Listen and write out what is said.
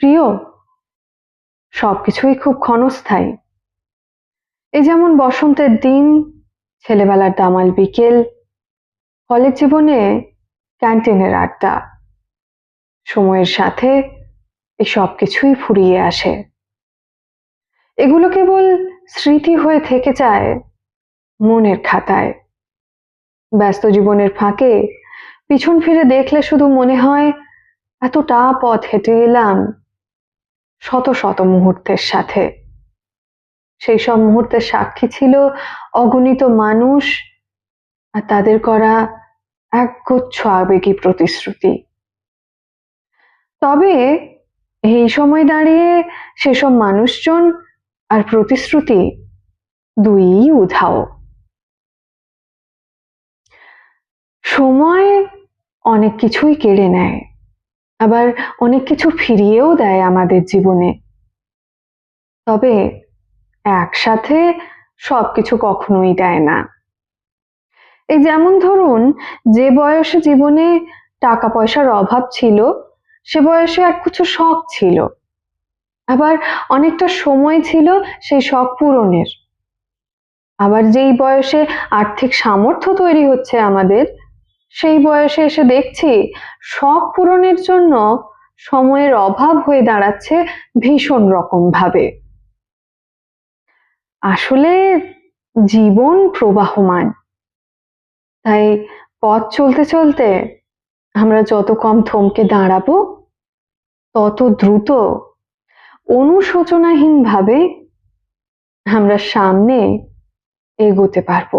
প্রিয়, সবকিছুই খুব ক্ষণস্থায়ী। এই যেমন বসন্তের দিন, ছেলেবেলার দামাল বিকেল কলেজ জীবনে ক্যান্টিনের আড্ডা, সময়ের সাথে এই সব কিছুই ফুরিয়ে আসে। এগুলো কেবল স্মৃতি হয়ে থেকে যায় মনের খাতায়। ব্যস্ত জীবনের ফাঁকে পিছন ফিরে দেখলে শুধু মনে হয়, এতটা পথ হেঁটে এলাম। শত শত মুহূর্তের সাথে। সেই সব মুহূর্তের সাক্ষী ছিল অগণিত মানুষ আর তাদের করা এক একগুচ্ছ আবেগী প্রতিশ্রুতি। তবে এই সময় দাঁড়িয়ে সেসব মানুষজন আর প্রতিশ্রুতি দুই উধাও। সময় অনেক কিছুই কেড়ে নেয়। আবার অনেক কিছু ফিরিয়েও দেয় আমাদের জীবনে। তবে একসাথে সবকিছু কখনোই দেয় না। এই যেমন ধরুন, যে বয়সে জীবনে টাকা পয়সার অভাব ছিল, সে বয়সে এক কিছু শখ ছিল। আবার অনেকটা সময় ছিল সেই শখ পূরণের। আবার যেই বয়সে আর্থিক সামর্থ্য তৈরি হচ্ছে আমাদের সেই বয়সে এসে দেখছি শখ পূরণের জন্য সময়ের অভাব হয়ে দাঁড়াচ্ছে ভীষণ রকম ভাবে আসলে জীবন প্রবাহমান। তাই পথ চলতে চলতে আমরা যত কম থমকে দাঁড়াবো, তত দ্রুত অনুশোচনাহীন ভাবে আমরা সামনে এগোতে পারব।